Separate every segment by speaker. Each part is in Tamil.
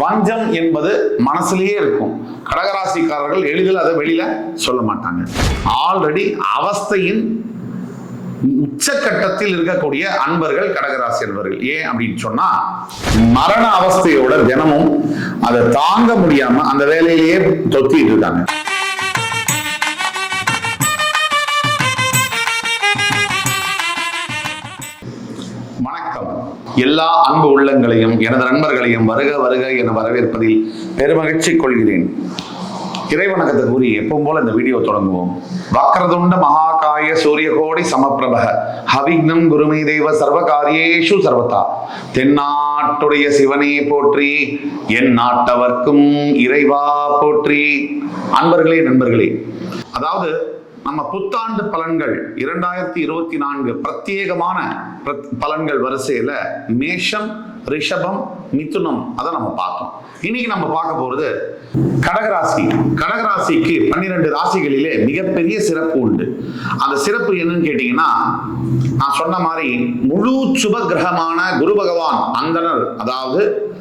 Speaker 1: வஞ்சம் என்பது மனசுலயே இருக்கும். கடகராசிக்காரர்கள் எளிதில் அதை வெளியில சொல்ல மாட்டாங்க. ஆல்ரெடி அவஸ்தையின் உச்சக்கட்டத்தில் இருக்கக்கூடிய அன்பர்கள் கடகராசி அன்பர்கள் ஏன் அப்படின்னு சொன்னா மரண அவஸ்தையோட தினமும் அதை தாங்க முடியாம அந்த வேலையிலேயே தொத்திட்டு இருக்காங்க. எல்லா அன்பு உள்ளங்களையும் எனது நண்பர்களையும் வருக வருக என வரவேற்பதில் பெருமகிழ்ச்சி கொள்கிறேன் இறைவணக்கத்தை கூறி எப்பவும் போல இந்த வீடியோ தொடங்குவோம். வக்ரதுண்ட மகாகாய சூரியகோடி சமப்பிரபக ஹவிக்னம் குருமை தெய்வ சர்வகாரியேஷு சர்வதா. தென்னாட்டுடைய சிவனே போற்றி என் நாட்டவர்க்கும் இறைவா போற்றி. அன்பர்களே நண்பர்களே அதாவது நம்ம புத்தாண்டு பலன்கள் இரண்டாயிரத்தி இருபத்தி நான்கு பிரத்யேகமான பிரத்- பலன்கள் வரிசையில மேஷம் ரிஷபம் மிதுனம் அதை நம்ம பார்த்தோம். இன்னைக்கு நம்ம பார்க்க போறது கடகராசி. கடகராசிக்கு பன்னிரெண்டு ராசிகளிலே மிகப்பெரிய சிறப்பு உண்டு. அந்த சிறப்பு என்னன்னு கேட்டீங்கன்னா நான் சொன்ன மாதிரி முழு சுப கிரகமான குரு பகவான் அந்தனர் அதாவது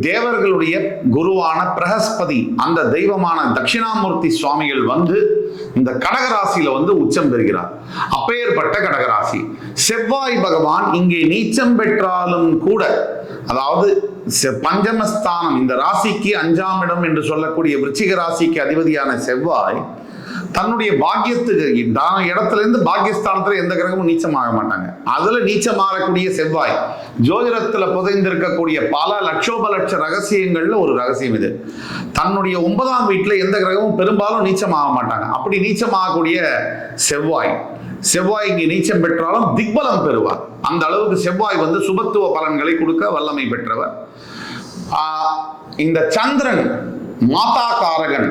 Speaker 1: தேவர்களுடைய குருவான பிரகஸ்பதி அந்த தெய்வமான தட்சிணாமூர்த்தி சுவாமிகள் வந்து இந்த கடகராசியில வந்து உச்சம் பெறுகிறார். அப்பேற்பட்ட கடகராசி. செவ்வாய் பகவான் இங்கே நீச்சம் பெற்றாலும் கூட அதாவது செ- பஞ்சமஸ்தானம் இந்த ராசிக்கு அஞ்சாம் இடம் என்று சொல்லக்கூடிய விருச்சிக ராசிக்கு அதிபதியான செவ்வாய் தன்னுடைய பாக்கியத்துக்கு தான் இடத்துல இருந்து பாக்கியஸ்தானத்துல எந்த கிரகமும் நீச்சமாக மாட்டாங்க. அதுல நீச்சமாகக்கூடிய செவ்வாய் ஜோதிடத்துல புதைந்திருக்கக்கூடிய பல லட்சோப லட்ச ரகசியங்கள்ல ஒரு ரகசியம் இது. தன்னுடைய ஒன்பதாம் வீட்டுல எந்த கிரகமும் பெரும்பாலும் நீச்சமாக மாட்டாங்க. அப்படி நீச்சமாகக்கூடிய செவ்வாய். செவ்வாய் இங்கே நீச்சம் பெற்றாலும் திக்பலம் பெறுவார். அந்த அளவுக்கு செவ்வாய் வந்து சுபத்துவ பலன்களை கொடுக்க வல்லமை பெற்றவர். இந்த சந்திரன் மாதா காரகன்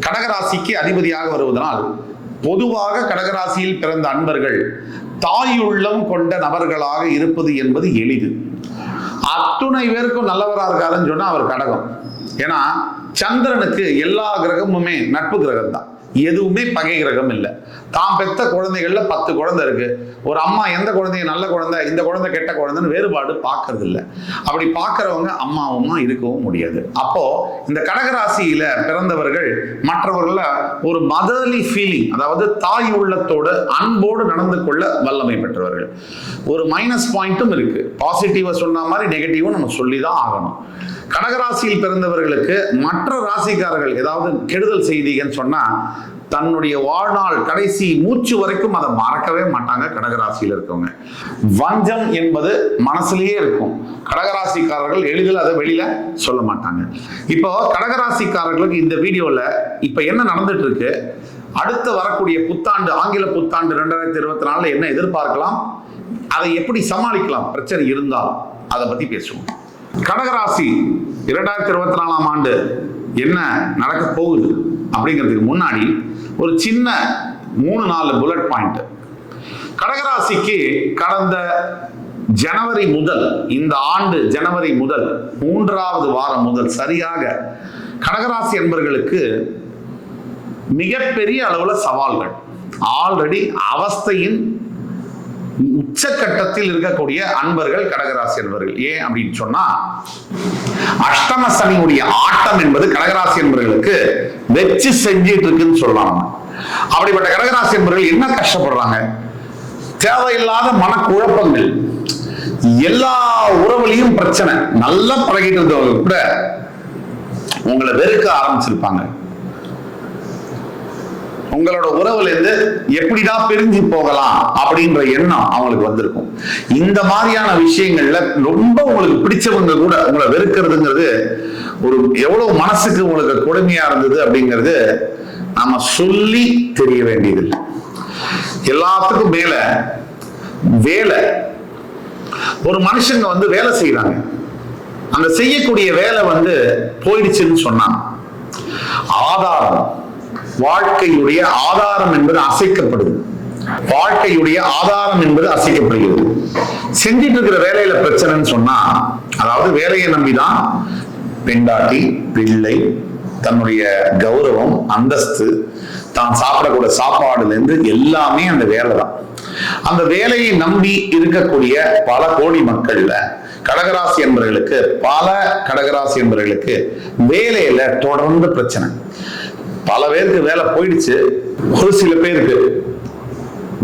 Speaker 1: கடகராசிக்கு அதிபதியாக வருவதனால் பொதுவாக கடகராசியில் பிறந்த அன்பர்கள் தாயுள்ளம் கொண்ட நபர்களாக இருப்பது என்பது எளிது. அத்துணை பேருக்கும் நல்லவரா இருக்காருன்னு சொன்னா அவர் கடகம். ஏன்னா சந்திரனுக்கு எல்லா கிரகமுமே நட்பு கிரகம் தான் எதுவுமே பகை கிரகம் இல்லை. தான் பெத்த குழந்தைகளில் பத்து குழந்தை இருக்கு. ஒரு அம்மா எந்த குழந்தைய நல்ல குழந்தை இந்த குழந்தை கெட்ட குழந்தைன்னு வேறுபாடு பார்க்கறது இல்லை. அப்படி பார்க்குறவங்க அம்மாவுமா இருக்கவும் முடியாது. அப்போ இந்த கடகராசியில பிறந்தவர்கள் மற்றவர்கள ஒரு மதர்லி ஃபீலிங் அதாவது தாய் உள்ளத்தோடு அன்போடு நடந்து கொள்ள வல்லமை பெற்றவர்கள். ஒரு மைனஸ் பாயிண்ட்டும் இருக்கு. பாசிட்டிவா சொன்ன மாதிரி நெகட்டிவும் நம்ம சொல்லி தான் ஆகணும். கடகராசியில் பிறந்தவர்களுக்கு மற்ற ராசிக்காரர்கள் ஏதாவது கெடுதல் செய்தீங்கன்னு சொன்னால் தன்னுடைய வாழ்நாள் கடைசி மூச்சு வரைக்கும் அதை மறக்கவே மாட்டாங்க கடகராசியில் இருக்கவங்க. வஞ்சம் என்பது மனசுலயே இருக்கும். கடகராசிக்காரர்கள் எளிதில் அதை வெளியில சொல்ல மாட்டாங்க. இப்போ கடகராசிக்காரர்களுக்கு இந்த வீடியோவில் இப்போ என்ன நடந்துட்டு இருக்கு அடுத்து வரக்கூடிய புத்தாண்டு ஆங்கில புத்தாண்டு ரெண்டாயிரத்தி இருபத்தி நாலுல என்ன எதிர்பார்க்கலாம்? அதை எப்படி சமாளிக்கலாம்? பிரச்சனை இருந்தால் அதை பத்தி பேசுவோம். கடகராசி இரண்டாயிரத்தி இருபத்தி நாலாம் ஆண்டு என்ன நடக்க போகுது அப்படிங்கிறதுக்கு முன்னாடி ஒரு சின்ன மூணு நாலு புல்லட் பாயிண்ட் கடகராசிக்கு கடந்த ஜனவரி முதல் இந்த ஆண்டு ஜனவரி முதல் மூன்றாவது வாரம் முதல் சரியாக கடகராசி என்பர்களுக்கு மிகப்பெரிய அளவில் சவால்கள். ஆல்ரெடி அவஸ்தையின் உச்சகட்டத்தில் இருக்கக்கூடிய அன்பர்கள் கடகராசி அன்பர்கள் ஏன் அப்படின்னு சொன்னா அஷ்டம சனியுடைய ஆட்டம் என்பது கடகராசி என்பவர்களுக்கு வெச்சு செஞ்சிட்டு இருக்குன்னு சொல்லலாம் அப்படிப்பட்ட கடகராசி என்பவர்கள் என்ன கஷ்டப்படுறாங்க? தேவையில்லாத மனக்குழப்பங்கள். எல்லா உறவுலையும் பிரச்சனை. நல்லா பழகிட்டு இருந்தவங்க கூட உங்களை வெறுக்க ஆரம்பிச்சிருப்பாங்க. உங்களோட உறவுல இருந்து எப்படிடா பிரிஞ்சு போகலாம் அப்படின்ற எண்ணம் அவங்களுக்கு வந்திருக்கும். இந்த மாதிரியான விஷயங்கள்ல ரொம்ப உங்களுக்கு பிடிச்சவங்க கூட உங்களை வெறுக்கிறதுங்கிறது ஒரு எவ்வளவு மனசுக்கு உங்களுக்கு கொடுமையா இருந்தது அப்படிங்கிறது நாம சொல்லி தெரிய வேண்டியதில்லை. எல்லாத்துக்கும் மேல வேலை. ஒரு மனுஷங்க வந்து வேலை செய்யறாங்க அந்த செய்யக்கூடிய வேலை வந்து போயிடுச்சுன்னு சொன்னான் ஆதாரம். வாழ்க்கையுடைய ஆதாரம் என்பது அசைக்கப்படுது. வாழ்க்கையுடைய ஆதாரம் என்பது அசைக்கப்படுகிறது. செஞ்சிட்டு இருக்கிற வேலையில பிரச்சனைன்னு சொன்னா அதாவது வேலையை நம்பிதான் பெண்டாட்டி பிள்ளை தன்னுடைய கௌரவம் அந்தஸ்து தான் சாப்பிடக்கூடிய சாப்பாடுல இருந்து எல்லாமே அந்த வேலை தான் அந்த வேலையை நம்பி இருக்கக்கூடிய பல கோடி மக்கள்ல கடகராசி என்பவர்களுக்கு பல கடகராசி என்பவர்களுக்கு வேலையில தொடர்ந்து பிரச்சனை. பல பேருக்கு வேலை போயிடுச்சு. ஒரு சில பேருக்கு.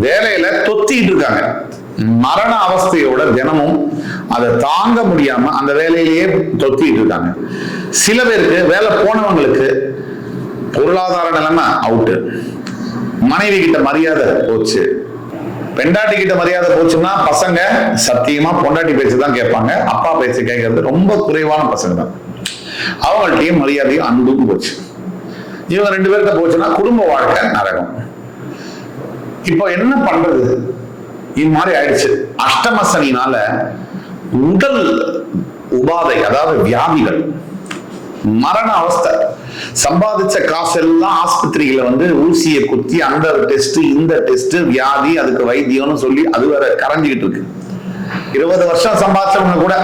Speaker 1: வேலையில தொத்திட்டு இருக்காங்க. மரண அவஸ்தையோட தினமும் அதை தாங்க முடியாம அந்த வேலையிலேயே தொத்திட்டு இருக்காங்க. சில பேருக்கு வேலை போனவங்களுக்கு பொருளாதார நிலைமை அவுட்டு மனைவி கிட்ட மரியாதை போச்சு. பெண்டாட்டி கிட்ட மரியாதை போச்சுன்னா பசங்க சத்தியமா பொண்டாட்டி பேச்சு தான் கேட்பாங்க. அப்பா பேச்சு கேட்கறது ரொம்ப குறைவான பசங்க தான். அவங்கள்ட்டயும் மரியாதையும் அன்பும் போச்சு. இவங்க ரெண்டு பேர்கிட்ட போச்சுன்னா குடும்ப வாழ்க்கை நரகம். இப்போ என்ன பண்றது? இது மாதிரி ஆயிடுச்சு அஷ்டமசனினால உடல் உபாதை அதாவது வியாதிகள் மரண அவஸ்தை சம்பாதிச்ச காசு எல்லாம் ஆஸ்பத்திரியில வந்து ஊசியை குத்தி அந்த டெஸ்ட் இந்த டெஸ்ட் வியாதி அதுக்கு வைத்தியம்னு சொல்லி அது வேற கரைஞ்சிக்கிட்டு இருக்கு. இருபது வருஷம் சம்பாதிச்சவங்க கூட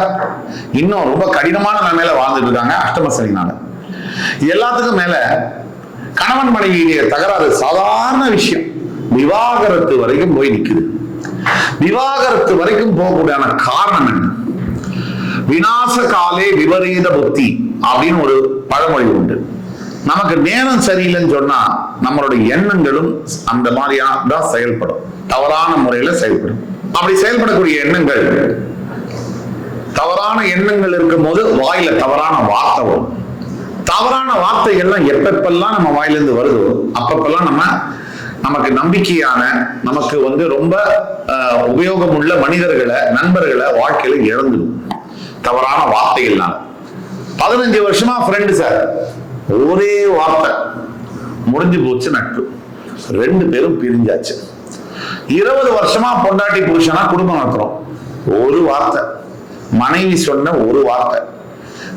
Speaker 1: இன்னும் ரொம்ப கடினமான நிலைமையில வாழ்ந்துட்டு இருக்காங்க அஷ்டமசனினால எல்லாத்துக்கும் மேல கணவன் மனைவியிலே தகராறு சாதாரண விஷயம். விவாகரத்து வரைக்கும் போய் நிக்குது. விவாகரத்து வரைக்கும் போகக்கூடியான காரணம் என்ன? விநாச காலே விபரீத புத்தி அப்படின்னு ஒரு பழமொழி உண்டு. நமக்கு நேரம் சரியில்லைன்னு சொன்னா நம்மளுடைய எண்ணங்களும் அந்த மாதிரியான தான் செயல்படும். தவறான முறையில செயல்படும். அப்படி செயல்படக்கூடிய எண்ணங்கள் தவறான எண்ணங்கள் இருக்கும்போது வாயில தவறான வார்த்தை வரும். தவறான வார்த்தைகள்லாம் எப்பப்பெல்லாம் நம்ம வாயிலிருந்து வருதோ அப்பப்பெல்லாம் நம்ம நமக்கு நம்பிக்கையான நமக்கு வந்து ரொம்ப உபயோகமுள்ள மனிதர்களை நண்பர்களை வாழ்க்கையில இழந்துடும். தவறான வார்த்தைகள்னால. பதினஞ்சு வருஷமா ஃப்ரெண்டு சார் ஒரே வார்த்தை. முடிஞ்சு போச்சு நட்பு. ரெண்டு பேரும் பிரிஞ்சாச்சு. இருபது வருஷமா பொண்டாட்டி புருஷனா குடும்பம் நடத்துறோம். ஒரு வார்த்தை. மனைவி சொன்ன ஒரு வார்த்தை.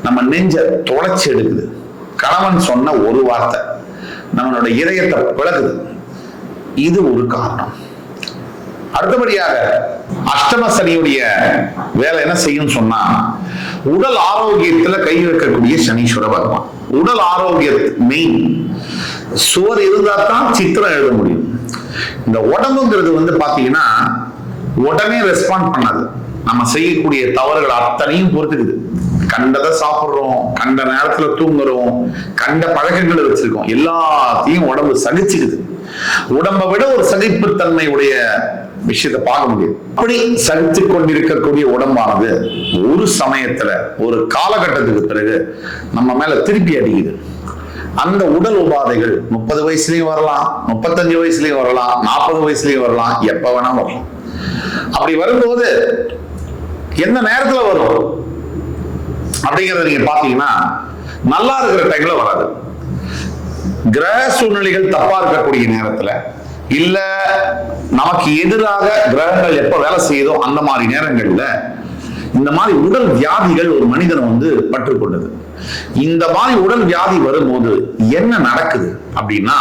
Speaker 1: நம்ம நெஞ்ச தொலைச்சி எடுக்குது. கணவன் சொன்ன ஒரு வார்த்தை நம்மளோட இதயத்தை பிளக்குது இது ஒரு காரணம். அடுத்தபடியாக அஷ்டம சனியுடைய வேலை என்ன செய்யும் சொன்னா உடல் ஆரோக்கியத்துல கை வைக்கக்கூடிய சனீஸ்வர பகவான். உடல் ஆரோக்கிய மெயின் சுவர் இருந்தா தான் சித்திரம் எழுத முடியும். இந்த உடம்புங்கிறது வந்து பாத்தீங்கன்னா உடனே ரெஸ்பாண்ட் பண்ணாது. நம்ம செய்யக்கூடிய தவறுகள் அத்தனையும் பொறுத்துக்குது. கண்டதை சாப்பிடுறோம் கண்ட நேரத்துல தூங்குறோம் கண்ட பழக்கங்களை வச்சிருக்கோம். எல்லாத்தையும் உடம்பு சகிச்சுக்குது. உடம்பை விட ஒரு சகிப்புத்தன்மை உடைய விஷயத்தை பார்க்க முடியும். அப்படி சகித்து கொண்டிருக்கக்கூடிய உடம்பானது ஒரு சமயத்துல ஒரு காலகட்டத்துக்கு பிறகு நம்ம மேல திருப்பி அடிக்குது. அந்த உடல் உபாதைகள் முப்பது வயசுலயும் வரலாம் முப்பத்தஞ்சு வயசுலயும் வரலாம் நாற்பது வயசுலயும் வரலாம் எப்ப வேணா வரலாம். அப்படி வரும்போது எந்த நேரத்துல வரும்? அப்படிங்கறத நீங்க பாத்தீங்கன்னா நல்லா இருக்கிற டைம்ல வராது. கிரக சூழ்நிலைகள் தப்பா இருக்கக்கூடிய நேரத்துல இல்ல நமக்கு எதிராக கிரகங்கள் எப்ப வேலை செய்யுதோ அந்த மாதிரி நேரங்கள்ல இந்த மாதிரி உடல் வியாதிகள் ஒரு மனிதனை வந்து பற்றுக்கொண்டது இந்த மாதிரி உடல் வியாதி வரும்போது என்ன நடக்குது அப்படின்னா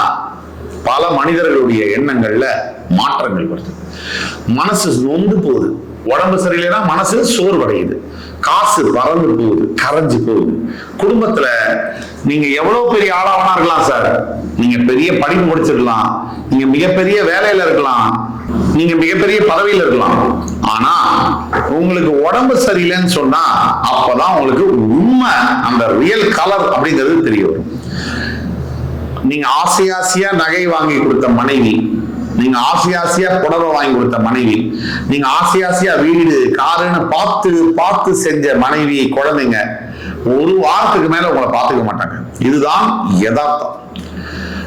Speaker 1: பல மனிதர்களுடைய எண்ணங்கள்ல மாற்றங்கள் வருது. மனசு நொந்து போகுது. உடம்பு சரியில்லைன்னா மனசு சோர்வடையுது. காசு பறந்து போகுது கரைஞ்சு போகுது. குடும்பத்துல நீங்க எவ்வளவு பெரிய ஆளாவனா இருக்கலாம் சார். நீங்க பெரிய படிப்பு முடிச்சிருக்கலாம். நீங்க மிகப்பெரிய வேலையில இருக்கலாம். நீங்க மிகப்பெரிய பதவியில இருக்கலாம். ஆனா உங்களுக்கு உடம்பு சரியில்லைன்னு சொன்னா அப்பதான் உங்களுக்கு உண்மை அந்த ரியல் கலர் அப்படிங்கிறது தெரியும். நீங்க ஆசை ஆசையா நகை வாங்கி கொடுத்த மனைவி நீங்க ஆசை ஆசையா புடவை வாங்கி கொடுத்த மனைவி நீங்க ஆசை ஆசையா வீடு காருன்னு பார்த்து பார்த்து செஞ்ச மனைவி குழந்தைங்க ஒரு வாரத்துக்கு மேல உங்களை பார்த்துக்க மாட்டாங்க. இதுதான் யதார்த்தம்.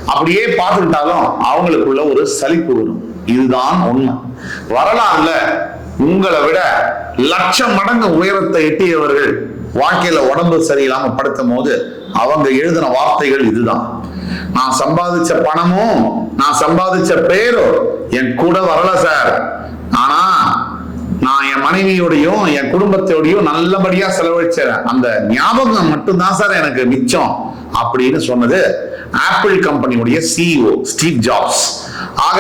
Speaker 1: அப்படியே பார்த்துக்கிட்டாலும் அவங்களுக்குள்ள ஒரு சலிப்பு வரும். இதுதான் உண்மை. வரலாறுல உங்களை விட லட்சம் மடங்கு உயரத்தை எட்டியவர்கள் வாழ்க்கையில உடம்பு சரியில்லாம படுத்தும் போது அவங்க எழுதின வார்த்தைகள் இதுதான். நான் சம்பாதிச்ச பணமும் நான் சம்பாதிச்ச பேரும் என் கூட வரல சார் ஆனா நான் என் மனைவியோடையும் என் குடும்பத்தோடையும் நல்லபடியா செலவழிச்ச அந்த ஞாபகம் மட்டும்தான் சார் எனக்கு மிச்சம் அப்படின்னு சொன்னது ஆப்பிள் கம்பெனியுடைய சிஇஓ ஸ்டீவ் ஜாப்ஸ் ஆக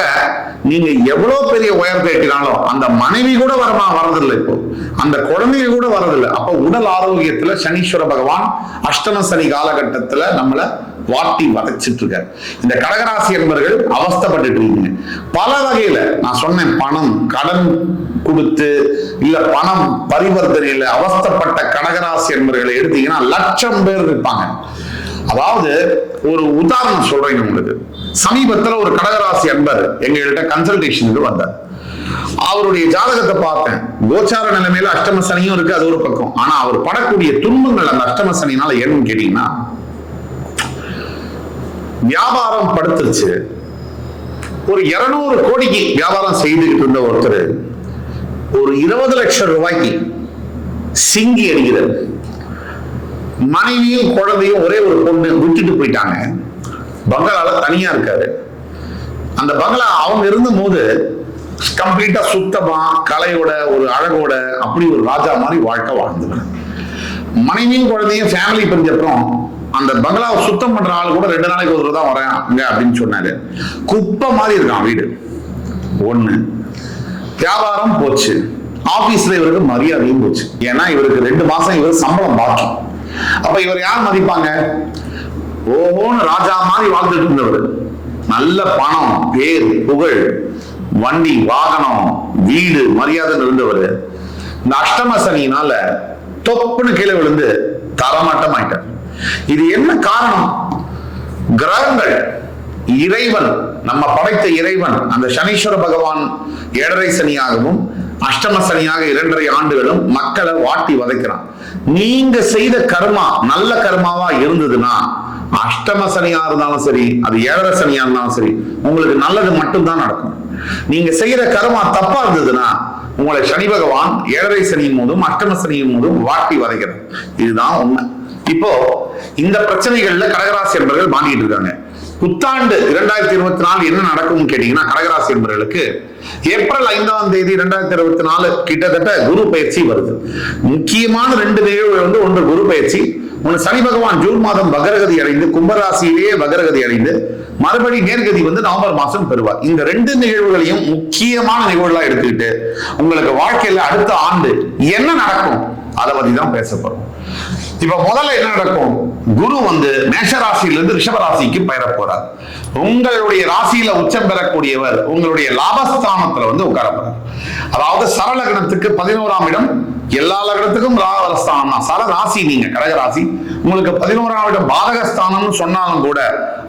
Speaker 1: நீங்க எவ்வளவு பெரிய உயரத்தை எட்டினாலும் அந்த மனைவி கூட வரமா வரதில்லை இப்போ. அந்த குழந்தைங்க கூட வரதில்லை. அப்ப உடல் ஆரோக்கியத்துல சனீஸ்வர பகவான் அஷ்டம சனி காலகட்டத்துல நம்மளை வாட்டி வதச்சிட்டு இருக்காரு இந்த கடகராசி என்பவர்கள் அவஸ்தைப்பட்டுட்டு இருக்கீங்க. பல வகையில நான் சொன்னேன் பணம் கடன் கொடுத்து இல்ல பணம் பரிவர்த்தனையில அவஸ்தப்பட்ட கடகராசி என்பவர்களை எடுத்தீங்கன்னா லட்சம் பேர் இருப்பாங்க. அதாவது ஒரு உதாரணம் சொல்றேன் உங்களுக்கு. சமீபத்துல ஒரு கடகராசி அன்பர் எங்கள்கிட்ட கன்சல்டேஷனுக்கு வந்தார். அவருடைய ஜாதகத்தை பார்த்தேன். கோச்சார நிலைமையில அஷ்டம சனியும் இருக்கு அது ஒரு பக்கம். ஆனா அவர் படக்கூடிய துன்பங்கள் அந்த அஷ்டம சனினால என்னன்னு கேட்டீங்கன்னா வியாபாரம் படுத்துருச்சு ஒரு இருநூறு கோடிக்கு வியாபாரம் செய்துகிட்டு இருந்த ஒருத்தர் ஒரு இருபது லட்சம் ரூபாய்க்கு சிங்கி அடிக்கிறார் மனைவியும் குழந்தையும் ஒரே ஒரு பொண்ணு விட்டுட்டு போயிட்டாங்க. பங்களால தனியா இருக்காரு. அந்த பங்களா அவங்க இருந்த போது கம்ப்ளீட்டா சுத்தமா கலையோட ஒரு அழகோட அப்படி ஒரு ராஜா மாதிரி வாழ்க்கை வாழ்ந்தவர். மனைவியும் குழந்தையும் ஃபேமிலி பிரிஞ்சப்புறம் அந்த பங்களாவை சுத்தம் பண்ற ஆள் கூட ரெண்டு நாளைக்கு ஒரு தான் வரேன் அங்க அப்படின்னு சொன்னாரு. குப்பை மாதிரி இருக்கான் வீடு. ஒண்ணு வியாபாரம் போச்சு. ஆபீஸ்ல இவருக்கு மரியாதையும் போச்சு. ஏன்னா இவருக்கு ரெண்டு மாசம் இவர் சம்பளம் பாக்கி. அப்ப இவர் யார் மதிப்பாங்க? ஓஹோன்னு ராஜா மாதிரி வாழ்ந்துட்டு இருந்தவர். நல்ல பணம் பேர் புகழ் வண்டி வாகனம் வீடு மரியாதை இருந்தவர். இந்த அஷ்டம சனியினால தொப்புன்னு கீழே விழுந்து தரமாட்டம் ஆயிட்டார் இது என்ன காரணம்? கிரகங்கள். இறைவன் நம்ம படைத்த இறைவன் அந்த சனீஸ்வர பகவான் ஏழரை சனியாகவும் அஷ்டம சனியாக இரண்டரை ஆண்டுகளும் மக்களை வாட்டி வதைக்கிறான். நீங்க செய்த கர்மா நல்ல கர்மாவா இருந்ததுன்னா அஷ்டம சனியா இருந்தாலும் சரி அது ஏழரை சனியா இருந்தாலும் சரி உங்களுக்கு நல்லது மட்டும்தான் நடக்கும். நீங்க செய்யற கர்மா தப்பா இருந்ததுன்னா உங்களை சனி பகவான் ஏழரை சனியின் போதும் அஷ்டம சனியின் போதும் வாட்டி வதைக்கிறார். இதுதான் உண்மை. இப்போ இந்த பிரச்சனைகள்ல கடகராசி என்பவர்கள் மாட்டிட்டு இருக்காங்க. புத்தாண்டு இரண்டாயிரத்தி இருபத்தி நாலு என்ன நடக்கும்னு கேட்டீங்கன்னா கடகராசி என்பவர்களுக்கு ஏப்ரல் ஐந்தாம் தேதி இரண்டாயிரத்தி இருபத்தி நாலு கிட்டத்தட்ட குரு பயிற்சி வருது. முக்கியமான ரெண்டு நிகழ்வுகள் வந்து ஒன்று குரு பயிற்சி ஒன்று சனி பகவான் ஜூன் மாதம் வகரகதி அடைந்து கும்பராசியிலேயே வகரகதி அடைந்து மறுபடி நேர்கதி வந்து நவம்பர் மாசம் பெறுவார். இந்த ரெண்டு நிகழ்வுகளையும் முக்கியமான நிகழ்வுகளா எடுத்துக்கிட்டு உங்களுக்கு வாழ்க்கையில அடுத்த ஆண்டு என்ன நடக்கும்? அதை பத்தி தான் பேச போறோம். இப்ப முதல்ல என்ன நடக்கும்? குரு வந்து மேஷ ராசியிலிருந்து ரிஷப ராசிக்கு பெயர போறார் உங்களுடைய ராசியில உச்சம் பெறக்கூடியவர் உங்களுடைய லாபஸ்தானத்துல வந்து உட்கார போறார். அதாவது சரலகணத்துக்கு பதினோராம் இடம் எல்லா லக்னத்துக்கும் லாபஸ்தானம் தான். சர ராசி நீங்க கடக ராசி. உங்களுக்கு பதினோராம் இடம் பாதகஸ்தானம்னு சொன்னாலும் கூட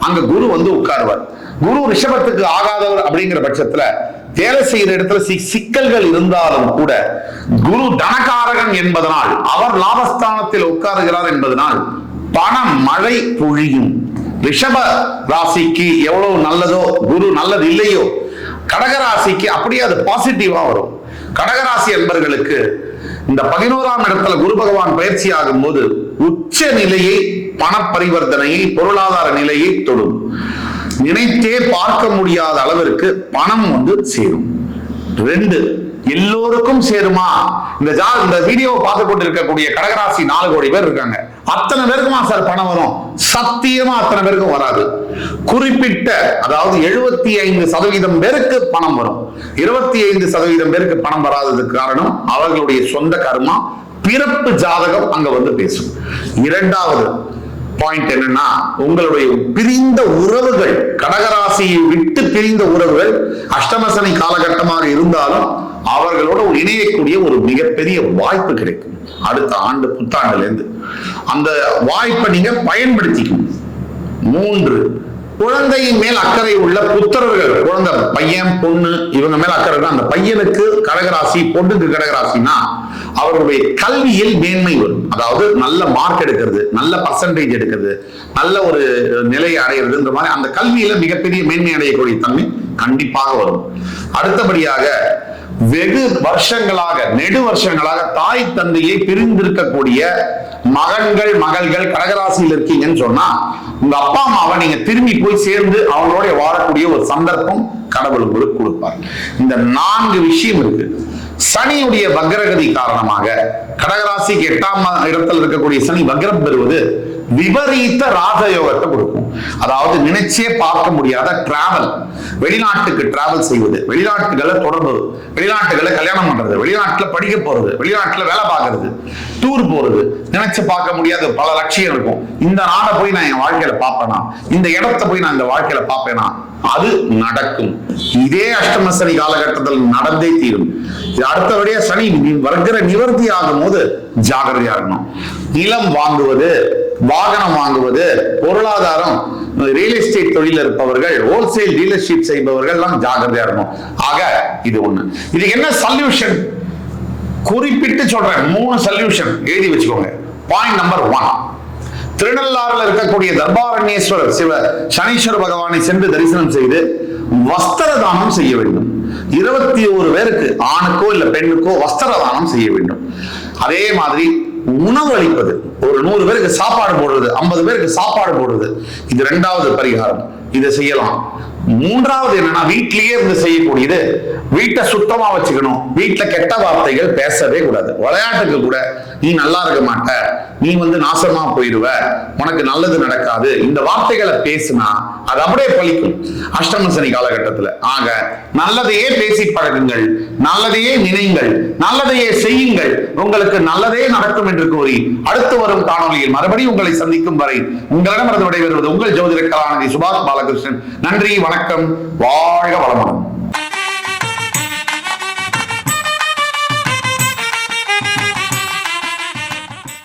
Speaker 1: அங்க குரு வந்து உட்காருவார். குரு ரிஷபத்துக்கு ஆகாதவர் அப்படிங்கிற பட்சத்துல வேலை செய்யற இடத்துல சிக்கல்கள் இருந்தாலும் கூட குரு தனகாரகன் என்பதனால் அவர் லாபஸ்தானத்தில் உட்காருகிறார் என்பதனால் பணம் மழை பொழியும். ரிஷப ராசிக்கு எவ்வளவு நல்லதோ குரு நல்லது இல்லையோ கடகராசிக்கு அப்படியே அது பாசிட்டிவா வரும். கடகராசி என்பர்களுக்கு இந்த பதினோராம் இடத்துல குரு பகவான் பயிற்சி ஆகும் போது உச்ச நிலையை பண பரிவர்த்தனையை பொருளாதார நிலையை தொடும். நினைத்தே பார்க்க முடியாத அளவிற்கு பணம் வந்து சேரும். ரெண்டு எல்லோருக்கும் சேருமா? இந்த ஜா இந்த வீடியோவை பார்த்து கொண்டு இருக்கக்கூடிய கடகராசி நாலு கோடி பேர் இருக்காங்க. அத்தனை பேருக்குமா சார் பணம் வரும்? சத்தியமா அத்தனை பேருக்கும் வராது. குறிப்பிட்ட அதாவது எழுபத்தி ஐந்து சதவீதம் பேருக்கு பணம் வரும். இருபத்தி ஐந்து சதவீதம் பேருக்கு பணம் வராததுக்கு காரணம் அவர்களுடைய சொந்த கர்மா பிறப்பு ஜாதகம் அங்க வந்து பேசும். இரண்டாவது பாயிண்ட் என்னன்னா உங்களுடைய பிரிந்த உறவுகள் கடகராசியை விட்டு பிரிந்த உறவுகள் அஷ்டமசனி காலகட்டமாக இருந்தாலும் அவர்களோட ஒரு இணையக்கூடிய ஒரு மிகப்பெரிய வாய்ப்பு கிடைக்கும். அடுத்த ஆண்டு புத்தாண்டுல இருந்து அந்த வாய்ப்பை நீங்க பயன்படுத்திக்கணும். மூன்று குழந்தையின் மேல் அக்கறை உள்ள புத்திரர்கள் குழந்தை பையன் பொண்ணு இவங்க மேல் அக்கறை அந்த பையனுக்கு கடகராசி பொண்ணுக்கு கடகராசினா அவர்களுடைய கல்வியில் மேன்மை வரும். அதாவது நல்ல மார்க் எடுக்கிறது நல்ல பர்சன்டேஜ் எடுக்கிறது நல்ல ஒரு நிலையை அடைகிறதுன்ற மாதிரி அந்த கல்வியில மிகப்பெரிய மேன்மை அடையக்கூடிய தன்மை கண்டிப்பாக வரும். அடுத்தபடியாக வெகு வருஷங்களாக நெடு வருஷங்களாக தாய் தந்தையை பிரிந்திருக்கக்கூடிய மகன்கள் மகள்கள் கடகராசியில் இருக்கீங்கன்னு சொன்னா உங்க அப்பா அம்மாவை நீங்க திரும்பி போய் சேர்ந்து அவங்களோட வாழக்கூடிய ஒரு சந்தர்ப்பம் கடவுள் உங்களுக்கு கொடுப்பார். இந்த நான்கு விஷயம் இருக்கு. சனியுடைய வக்ரகதி காரணமாக கடகராசிக்கு எட்டாம் இடத்தில் இருக்கக்கூடிய சனி வக்ரம் பெறுவது விபரீத ராஜயோகத்தை கொடுக்கும். அதாவது நினைச்சே பார்க்க முடியாத டிராவல் வெளிநாட்டுக்கு டிராவல் செய்வது வெளிநாட்டுகளை தொடர்பு வெளிநாட்டுகளை கல்யாணம் பண்றது வெளிநாட்டுல படிக்க போறது வெளிநாட்டுல வேலை பார்க்கறது டூர் போறது நினைச்சு பார்க்க முடியாத பல லட்சியம் இருக்கும். இந்த நாடை போய் நான் என் வாழ்க்கையில பார்ப்பேனா? இந்த இடத்தை போய் நான் இந்த வாழ்க்கையில பார்ப்பேனா? அது நடக்கும். இதே அஷ்டம சனி காலகட்டத்தில் நடந்தே தீரும். இது அடுத்தபடியா சனி வர்க்கிற நிவர்த்தி ஆகும் போது ஜாகிரதையா இருக்கணும். நிலம் வாங்குவது வாகனம் வாங்குவது பொருளாதாரம் ரியல் எஸ்டேட் தொழில் இருப்பவர்கள் ஹோல்சேல் டீலர்ஷிப் செய்பவர்கள் எல்லாம் ஜாகிரதையா இருக்கும் ஆக இது ஒண்ணு. இதுக்கு என்ன சொல்யூஷன் குறிப்பிட்டு சொல்றேன். மூணு சொல்யூஷன் எழுதி வச்சுக்கோங்க. பாயிண்ட் நம்பர் ஒன் திருநள்ளாறுல இருக்கக்கூடிய தர்பாரண்யேஸ்வரர் சிவ சனீஸ்வர பகவானை சென்று தரிசனம் செய்து வஸ்திர தானம் செய்ய வேண்டும். இருபத்தி ஒரு பேருக்கு ஆணுக்கோ இல்ல பெண்ணுக்கோ வஸ்திர தானம் செய்ய வேண்டும். அதே மாதிரி உணவு அளிப்பது. ஒரு நூறு பேருக்கு சாப்பாடு போடுறது ஐம்பது பேருக்கு சாப்பாடு போடுறது இது ரெண்டாவது பரிகாரம். இதை செய்யலாம். மூன்றாவது என்னன்னா வீட்டிலேயே இருந்து செய்யக்கூடியது வீட்டை சுத்தமா வச்சுக்கணும். வீட்டுல கெட்ட வார்த்தைகள் பேசவே கூடாது. விளையாட்டுக்கு கூட நீ நல்லா இருக்க மாட்ட. நீ வந்து நாசமா போயிடுவ உனக்கு நல்லது நடக்காது. இந்த வார்த்தைகளை பேசுனா அது அப்படியே பழிக்கும். அஷ்டம சனி காலகட்டத்துல. ஆக நல்லதையே பேசி பழகுங்கள். நல்லதையே நினைங்கள். நல்லதையே செய்யுங்கள். உங்களுக்கு நல்லதே நடக்கும் என்று கூறி அடுத்து வரும் காணொலியில் மறுபடியும் உங்களை சந்திக்கும் வரை உங்களிடமிருந்து விடைபெறுவது உங்கள் ஜோதிட கலாநிதி சுபாஷ் பாலகிருஷ்ணன். நன்றி வணக்கம். வாழ்க வளமுடன்.